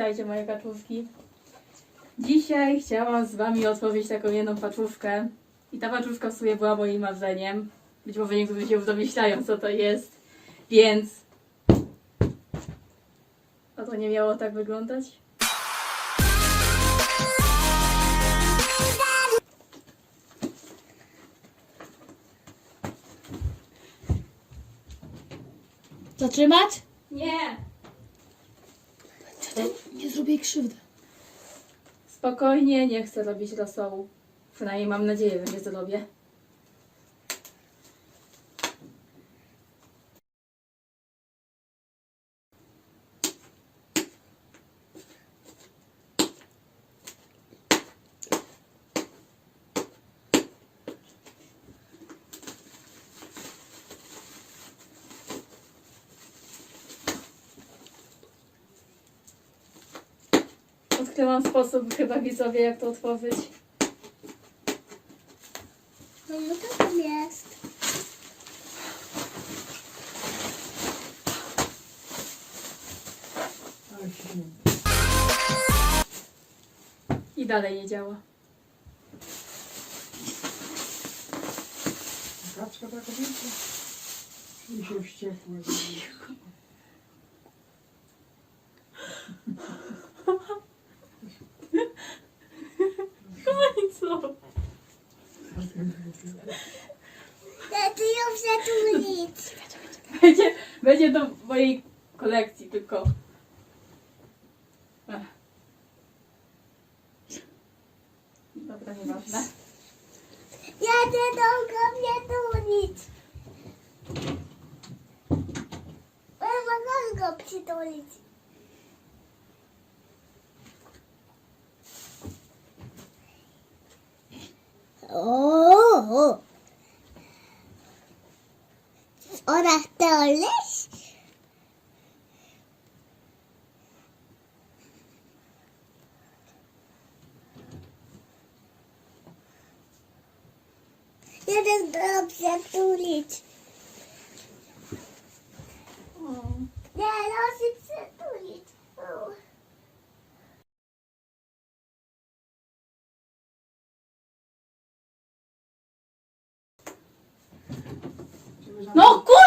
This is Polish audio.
Witajcie moje kaczuszki. Dzisiaj chciałam z wami otworzyć taką jedną paczuszkę. I ta paczuszka w sumie była moim marzeniem. Być może niektórzy się już domyślają co to jest. Więc... A to nie miało tak wyglądać? Zatrzymać? Nie! Zrobię jej krzywdy. Spokojnie, nie chcę robić rosołu. Przynajmniej mam nadzieję, że nie zrobię. Odkryłam sposób chyba widzowie jak to otworzyć. No, no to tam jest. I dalej nie działa. Kaczka ta kobieta? I się wściekła. Co? Ty ją zatrudnić. Będzie, będzie do mojej kolekcji tylko. Dobra, nieważne. Jadę do mnie tulić. Ja mogę go przytulić. Oh. Oh, that's delicious. Yeah, this is the absolute. ノッ